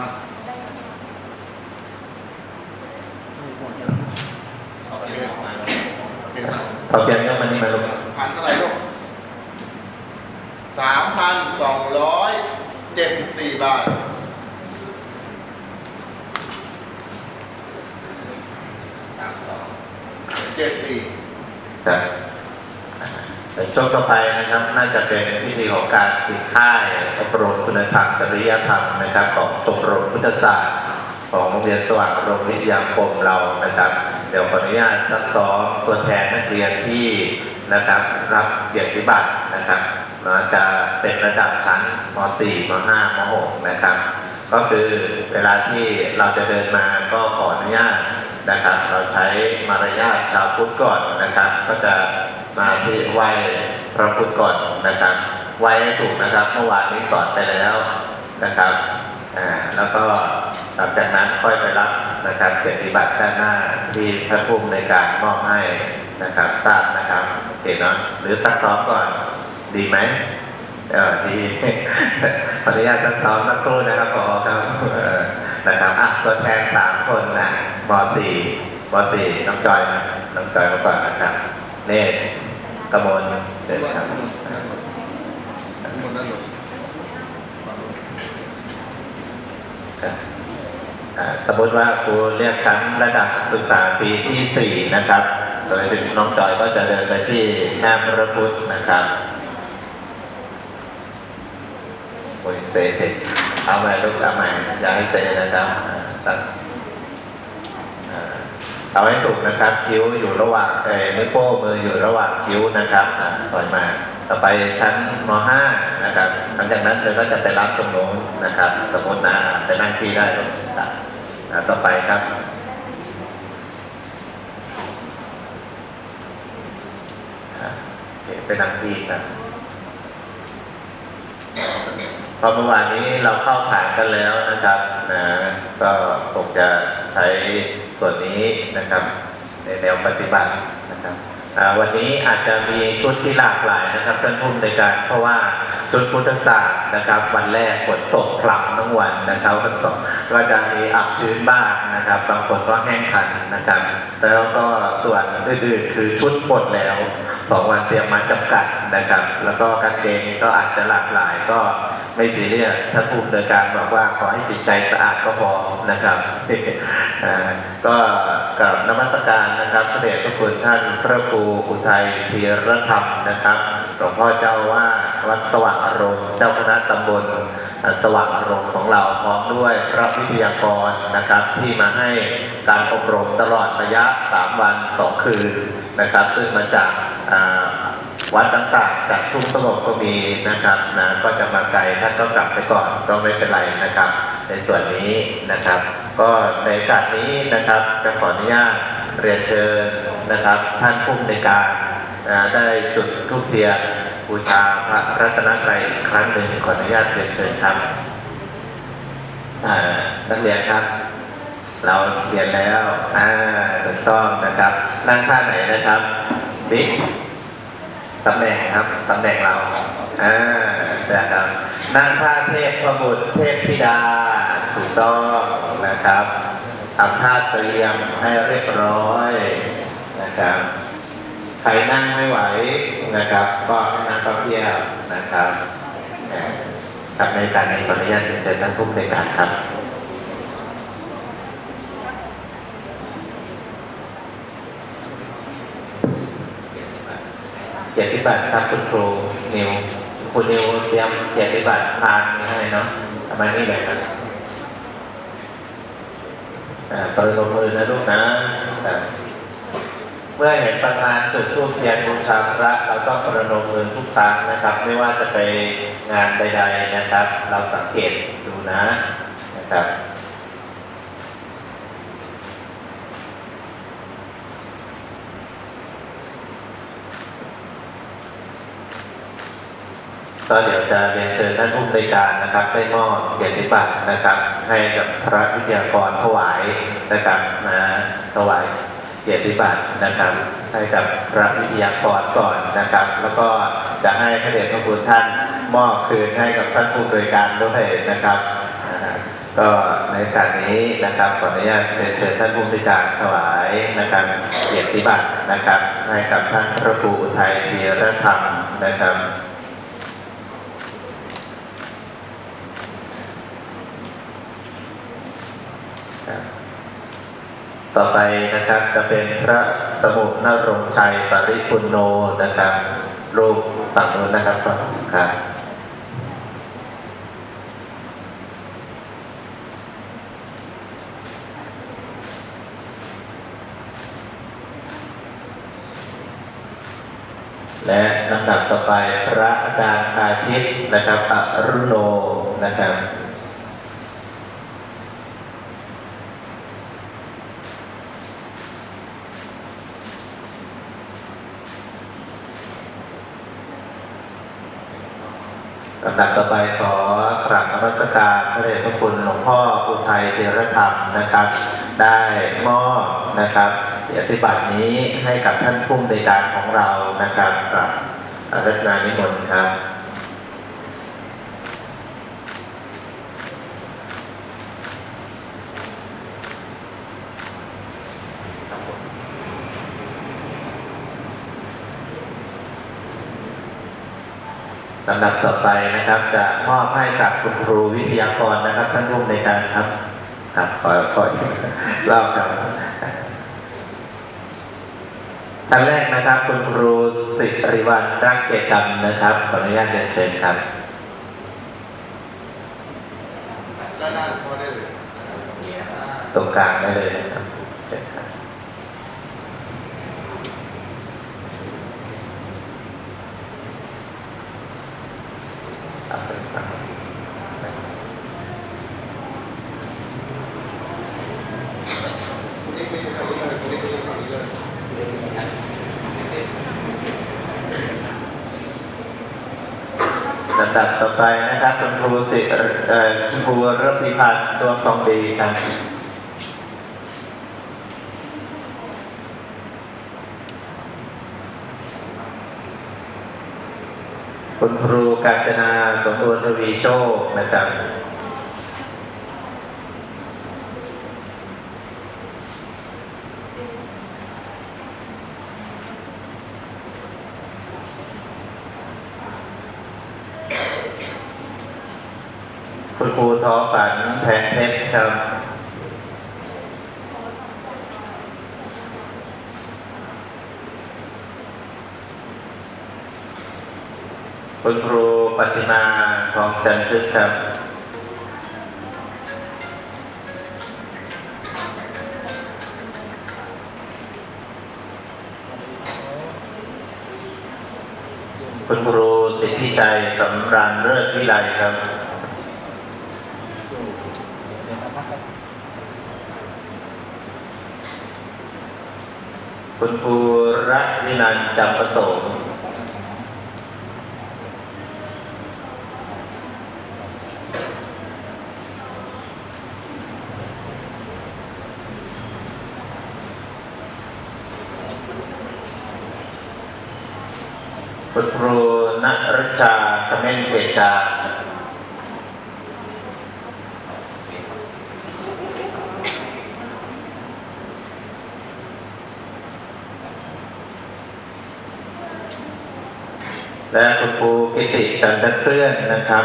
มาโอเคโอเคมาเอาเพียงยกมันนี่มาลูกพันเท่าไหร่ลูกสามพันสองร้อยเจ็ดสิบสี่บาทสามสองเจ็ดสี่ครับใน ช่วงต่อไปนะครับ น่าจะเป็นพิธีของการปิดค่ายอบรมคุณธรรมจริยธรรมนะครับ ของชมรมพุทธศาสตร์ของโรงเรียนสว่างอารมณ์วิทยาคมเรานะครับ เดี๋ยวขออนุญาตซักซ้อมตัวแทนนักเรียนที่นะครับ รับเกียรติบัตรนะครับนะจะเป็นระดับชั้นม .4 ม .5 ม .6 นะครับ ก็คือเวลาที่เราจะเดินมาก็ขออนุญาตนะครับ เราใช้มารยาทชาวพุทธก่อนนะครับ ก็จะ มาที่ไหว้พระพุทธก่อนนะครับไหว้ให้ถูกนะครับ เมื่อวานนี้สอนไปแล้วนะครับอ่าแล้วก็หลังจากนั้นค่อยไปรับนะครับเกียรติบัตรด้านหน้าที่พระภูมิในการมอบให้นะครับทราบนะครับโอเคเนาะหรือซักซ้อมก่อนดีไหมเออดีขออนุญาตสักซ้อมสักครู่นะครับพอครับนะครับอะตัวแทนสามคนนะมสี่มสี่น้องจอยนะน้องจอยมาก่อนนะครับเนตร กมลเดินครับทั้งสมมติว่าครูเรียกชั้นระดับศึกษาปีที่สี่นะครับ โดยน้องจอยก็จะเดินไปที่หน้าพระพุทธนะครับโอ้ยเซเซเอาใหม่ลูกเอาใหม่อย่าให้เซนะครับตั้งอ่า เอาให้ถูกนะครับคิ้วอยู่ระหว่างเอ่อนิ้วโป้งมืออยู่ระหว่างคิ้วนะครับอ่าถอยมาต่อไปชั้นม .5 นะครับ หลังจากนั้นเธอก็จะไปรับตรงโน้นนะครับ สมมตินะไปนั่งที่ได้ลูกอะอ่าต่อไปครับไปนั่งที่ครับพอเมื่อวานนี้เราเข้าฐานกันแล้วนะครับนะก็คงจะใช้ ส่วนนี้นะครับ ในแนวปฏิบัตินะครับวันนี้อาจจะมีชุดที่หลากหลายนะครับท่านผู้ในการเพราะว่าชุดพุทธศาสตร์นะครับ วันแรกฝนตกพลับทั้งวันนะครับวันสองก็จะมีอับชื้นบ้างนะครับบางคนก็แห้งขันนะครับ แล้วก็ส่วนอื่นๆคือชุดหมดแล้วสองวันเตรียมมาจำกัดนะครับ แล้วก็กางเกงก็อาจจะหลากหลายก็ ไม่ซีเรียสถ้าผู้ดำเนินการบอกว่าขอให้จิตใจสะอาดก็พอนะครับก็กับนมัสการนะครับพระเดชพระคุณท่านพระครูอุทัยธีรธรรมนะครับหลวงพ่อเจ้าว่าวัดสว่างอารมณ์เจ้าคณะตำบลสว่างอารมณ์ของเราพร้อมด้วยพระวิทยากรนะครับ ที่มาให้การอบรมตลอดระยะ 3 วัน 2 คืนนะครับ ซึ่งมาจาก วัดต่างๆจากทุ่งสงบก็มีนะครับนะก็จะมาไกลท่านก็กลับไปก่อนก็ไม่เป็นไรนะครับ ในส่วนนี้นะครับ ก็ในกาสนี้นะครับจะขออนุญาตเรียนเชิญนะครับ ท่านผู้ในการนะได้จุดทูปเทียนบูชาพระรัตนตรัยอีกครั้งหนึ่งขออนุญาตเรียนเชิญครับนักเรียนครับ เราเรียนแล้วอ่าถูกต้องนะครับนั่งท่าไหนนะครับบิ๊ก ตำแหน่งครับตำแหน่งเราอ่านะครับนั่งท่าเทพพระบุตรเทพธิดาถูกต้องนะครับทำท่าเตรียมให้เรียบร้อยนะครับใครนั่งไม่ไหวนะครับ ก็ให้นั่งเก้าเที่ยวนะครับเอ่อครับในการในขออนุญาตเชิญท่านผู้ในการครับ เกียรติบัตรครับคุณครูนิวคุณนิวเตรียมเกียรติบัตรพานนี้ให้เนาะทำไมนี่เลยครับอ่าเปิดลงมือนะลูกนะเมื่อเห็นประธานจุดทูปเทียนบูชาพระเราต้องประนมมือทุกครั้งนะครับ ไม่ว่าจะไปงานใด ๆนะครับ เราสังเกตดูนะนะครับ ก็เดี๋ยวจะเรียนเชิญท่านผู้บริการนะครับ ได้มอบเกียรติบัตรนะครับ ให้กับพระวิทยากรถวายนะครับนะถวายเกียรติบัตรนะครับ ให้กับพระวิทยากรก่อนนะครับ แล้วก็จะให้พระเดชพระคุณท่านมอบคืนให้กับท่านผู้บริการด้วยนะครับก็ในโอกาสนี้นะครับขออนุญาตเรียนเชิญท่านผู้บริการถวายนะครับเกียรติบัตรนะครับ ให้กับท่านพระครูอุทัยธีรธรรมนะครับ ครับ ต่อไปนะครับจะเป็นพระสมุทรนรงชัยปริปุณโนนะครับรูปฝั่งนู้นนะครับครับและลำดับต่อไปพระอาจารย์อาทิตย์นะครับอรุโนนะครับ ลำดับต่อไปขอกราบนมัสการพระเดชพระคุณหลวงพ่ออุทัยเทรธรรมนะครับ ได้มอบนะครับปฏิบัตินี้ให้กับท่านผู้ในการของเรานะครับกราบรัตนานิมนต์ครับ ลำดับต่อไปนะครับ จะมอบให้กับคุณครูวิทยากรนะครับ ท่านผู้ในการครับครับขอขอเล่าครับท่านแรกนะครับ คุณครูสิริวัลรักเกตกรรมนะครับขออนุญาตเรียนเชิญครับตรงกลางได้เลยนะครับเชิญครับครับครับ นี่คือฝั่งนี้เลยนี่คือฝั่งนี้เลำดับต่อไปนะครับคุณครูสิคุณครูรพิพันธ์ดวงทองดีครับคุณครูกาญจนาสมบูรณ์ทวีโชคนะครับ คุณครูทอฝันแพงเพชรครับคุณครูปฏิมาทองจันทึกครับ คุณครูสิทธิใจสำราญเลิศวิไลครับ คุณครูรัตวินันจำประสงค์คุณครูณรชาคเมนเกจา และคุณครูกิติจันทเคลื่อนนะครับ